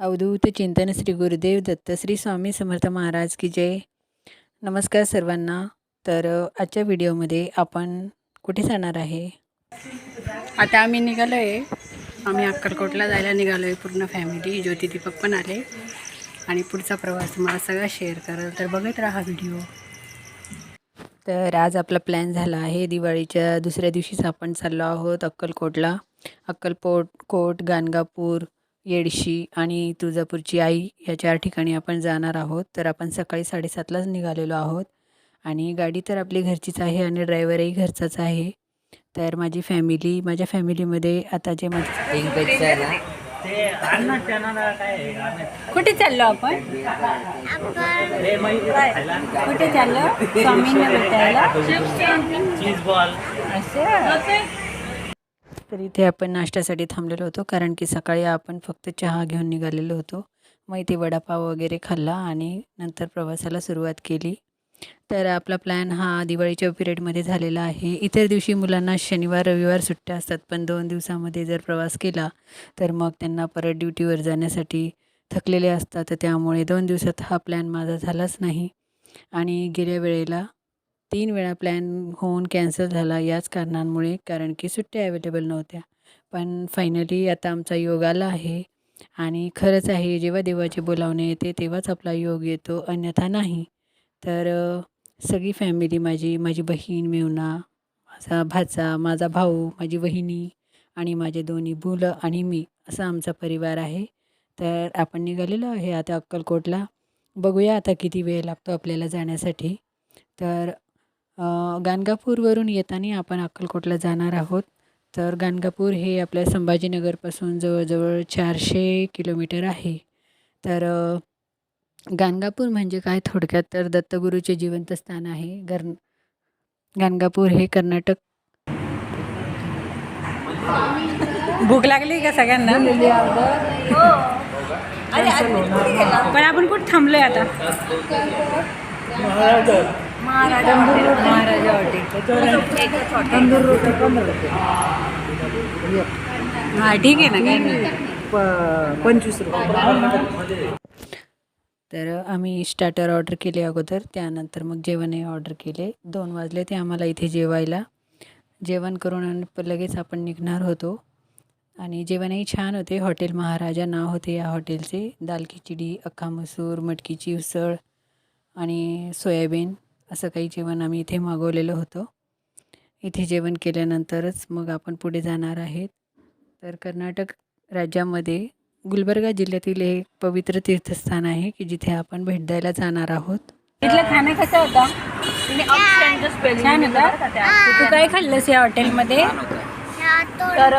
अवधूत चिंतन श्री गुरुदेव दत्त श्री स्वामी समर्थ महाराज की जय. नमस्कार सर्वांना. तर आजच्या व्हिडिओमध्ये आपण कुठे जाणार आहे? आता आम्ही निघालो आहे आम्ही अक्कलकोटला जायला निघालो आहे पूर्ण फॅमिली ज्योती दीपक पण आले. आणि पुढचा प्रवास तुम्हाला सगळा शेअर करेल. तर बघत राहा व्हिडिओ. तर आज आपला प्लॅन झाला आहे. दिवाळीच्या दुसऱ्या दिवशीच आपण चाललो आहोत अक्कलकोटला. अक्कलकोट कोट गाणगापूर येडशी आणि तुळजापूरची आई या चार ठिकाणी आपण जाणार आहोत. तर आपण सकाळी साडेसातलाच निघालेलो आहोत आणि गाडी तर आपली घरचीच आहे आणि ड्रायव्हरही घरचाच आहे. तर माझी फॅमिली माझ्या फॅमिलीमध्ये आता जे माझे कुठे चाललो आपण? कुठे चाललो? स्वामींना भेटायला? तर इथे आपण नाश्त्यासाठी थांबलेलो होतो कारण की सकाळी आपण फक्त चहा घेऊन निघालेलो होतो. मग इथे वडापाव वगैरे खाल्ला आणि नंतर प्रवासाला सुरुवात केली. तर आपला प्लॅन हा दिवाळीच्या पिरियडमध्ये झालेला आहे. इतर दिवशी मुलांना शनिवार रविवार सुट्ट्या असतात पण दोन दिवसामध्ये जर प्रवास केला तर मग त्यांना परत ड्युटीवर जाण्यासाठी थकलेले असतात. त्यामुळे दोन दिवसात हा प्लॅन माझा झालाच नाही. आणि गेल्या वेळेला तीन वेळा प्लॅन होऊन कॅन्सल झाला याच कारणांमुळे कारण की सुट्ट्या अवेलेबल नव्हत्या. पण फायनली आता आमचा योग आला आहे. आणि खरंच आहे जेव्हा देवाचे बोलावणे येते तेव्हाच आपला योग येतो अन्यथा नाही. तर सगळी फॅमिली माझी माझी बहीण मेवना माझा भाचा माझा भाऊ माझी वहिनी आणि माझे दोन्ही मुलं आणि मी असा आमचा परिवार आहे. तर आपण निघालेलो आहे आता अक्कलकोटला. बघूया आता किती वेळ लागतो आपल्याला जाण्यासाठी. तर गाणगापूरवरून येताना आपण अक्कलकोटला जाणार आहोत. तर गाणगापूर हे आपल्या संभाजीनगरपासून जवळजवळ चारशे किलोमीटर आहे. तर गाणगापूर म्हणजे काय? थोडक्यात तर दत्तगुरूचे जिवंत स्थान आहे. गर गाणगापूर हे कर्नाटक भूक लागली का सगळ्यांना? पण आपण कुठे थांबलोय आता? महाराजा हा ठीक आहे ना काय नाही. पंचवीस रुपये. तर आम्ही स्टार्टर ऑर्डर केले अगोदर. त्यानंतर मग जेवणही ऑर्डर केले. दोन वाजले ते आम्हाला इथे जेवायला. जेवण करून लगेच आपण निघणार होतो. आणि जेवणही छान होते. हॉटेल महाराजा नाव होते या हॉटेलचे. दाल खिचडी अख्खा मसूर मटकीची उसळ आणि सोयाबीन. असं काही जेवण आम्ही इथे मागवलेलं होतं. इथे जेवण केल्यानंतरच मग आपण पुढे जाणार आहेत. तर कर्नाटक राज्यामध्ये गुलबर्गा जिल्ह्यातील एक पवित्र तीर्थस्थान आहे की जिथे आपण भेट द्यायला जाणार आहोत. तिथलं खाणं कसं होतं? छान होतं. तू काय खाल्लंस या हॉटेलमध्ये तर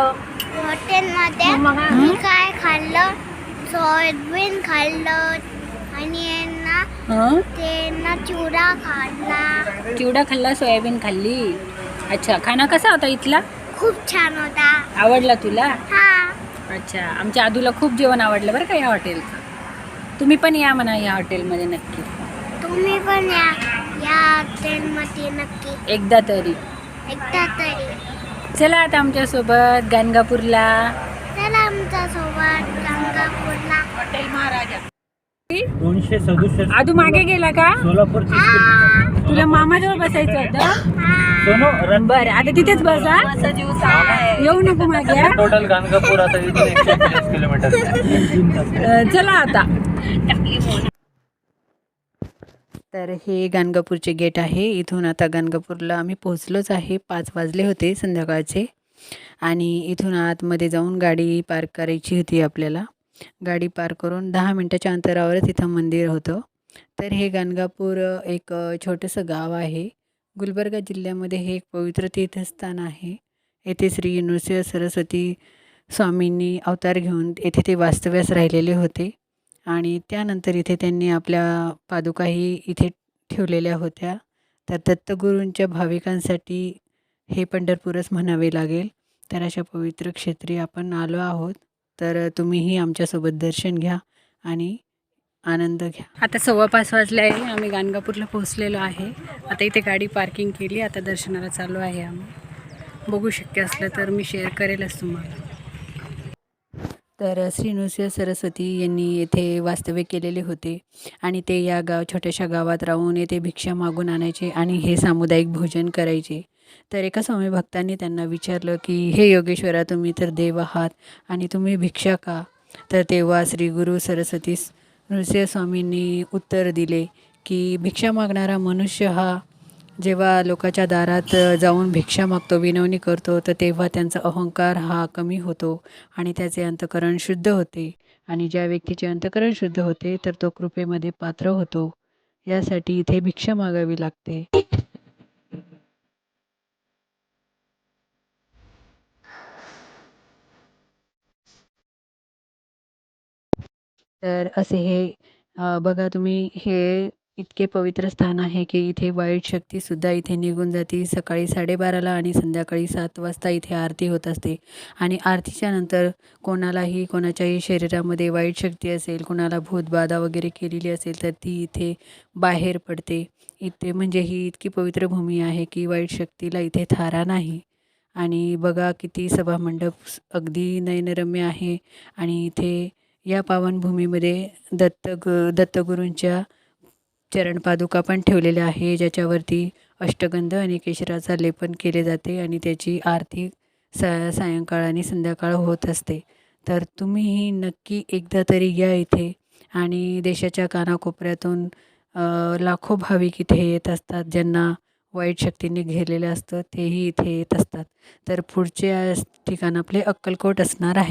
हॉटेलमध्ये मी काय खाल्लं? सोयाबीन खाल्लं आणि हं? ते ना चिवडा खाल्ला चिवडा खाल्ला सोयाबीन खाल्ली? अच्छा खाना कसा होता इथला? खूप छान होता। आवडला तुला? हा। अच्छा आमच्या आदूला खूप जेवण आवडलं बरं का या हॉटेलचं? तुम्ही पण या म्हणा या हॉटेलमध्ये नक्की. तुम्ही पण या. या हॉटेलमध्ये नक्की. एकदा तरी. एकदा तरी. चला आता आमच्यासोबत गाणगापूरला चला आमच्यासोबत गंगापूरला. हॉटेल महाराजा. दोनशे सदुसष्ट आदू मागे गेला का? सोलापूर तुला मामाजवळ बसायचं होतं? बरं आता तिथेच बसा येऊ नको मागे? टोटल गाणगापूर आता एकशे किलोमीटर. चला आता. तर हे गाणगापूरचे गेट आहे. इथून आता गाणगापूरला आम्ही पोहोचलोच आहे. पाच वाजले होते संध्याकाळचे. आणि इथून आतमध्ये जाऊन गाडी पार्क करायची होती आपल्याला. गाडी पार्क करून दहा मिनटाच्या अंतरावरच इथं मंदिर होतं. तर हे गाणगापूर एक छोटंसं गाव आहे. गुलबर्गा जिल्ह्यामध्ये हे एक पवित्र तीर्थस्थान आहे. येथे श्री नृसिंह सरस्वती स्वामींनी अवतार घेऊन येथे ते वास्तव्यास राहिलेले होते. आणि त्यानंतर इथे त्यांनी आपल्या पादुकाही इथे ठेवलेल्या होत्या. तर दत्तगुरूंच्या भाविकांसाठी हे पंढरपूरच म्हणावे लागेल. तर अशा पवित्र क्षेत्री आपण आलो आहोत. तर तुम्हीही आमच्यासोबत दर्शन घ्या आणि आनंद घ्या. आता सव्वा पाच वाजले आहे. आम्ही गाणगापूरला पोहोचलेलो आहे. आता इथे गाडी पार्किंग केली. आता दर्शनाला चालू आहे आम्ही. बघू शक्य असलं तर मी शेअर करेलच तुम्हाला. तर श्री नृसिंह सरस्वती यांनी येथे वास्तव्य केलेले होते आणि ते या गाव छोट्याशा गावात राहून येथे भिक्षा मागून आणायचे आणि हे सामुदायिक भोजन करायचे. तर एका स्वामी भक्तांनी त्यांना विचारलं की हे योगेश्वरा तुम्ही तर देव आहात आणि तुम्ही भिक्षा का? तर तेव्हा श्री गुरु सरस्वती नृसिंहस्वामींनी नृसिंह स्वामींनी उत्तर दिले की भिक्षा मागणारा मनुष्य हा जेव्हा लोकाच्या दारात जाऊन भिक्षा मागतो विनवणी करतो तर तेव्हा त्यांचा अहंकार हा कमी होतो आणि त्याचे अंतकरण शुद्ध होते. आणि ज्या व्यक्तीचे अंतकरण शुद्ध होते तर तो कृपेमध्ये पात्र होतो. यासाठी इथे भिक्षा मागावी लागते. तर असे हे बघा तुम्ही हे इतके पवित्र स्थान आहे की इथे वाईट शक्तीसुद्धा इथे निघून जाते. सकाळी साडेबाराला आणि संध्याकाळी सात वाजता इथे आरती होत असते. आणि आरतीच्या नंतर कोणालाही कोणाच्याही शरीरामध्ये वाईट शक्ती असेल कोणाला भूतबाधा वगैरे केलेली असेल तर ती इथे बाहेर पडते. इथे म्हणजे ही इतकी पवित्र भूमी आहे की वाईट शक्तीला इथे थारा नाही. आणि बघा किती सभामंडप अगदी नयनरम्य आहे. आणि इथे या पावनभूमीमध्ये दत्त दत्तगुरूंच्या चरणपादुका पण ठेवलेल्या आहे ज्याच्यावरती अष्टगंध आणि केशराचा लेपन केले जाते आणि त्याची आरती सा सायंकाळ आणि संध्याकाळ होत असते. तर तुम्हीही नक्की एकदा तरी या इथे आणि देशाच्या कानाकोपऱ्यातून लाखो भाविक इथे येत असतात ज्यांना वाईट शक्तीने घेरलेलं असतं तेही इथे येत असतात. तर पुढचे ठिकाण आपले अक्कलकोट असणार आहे.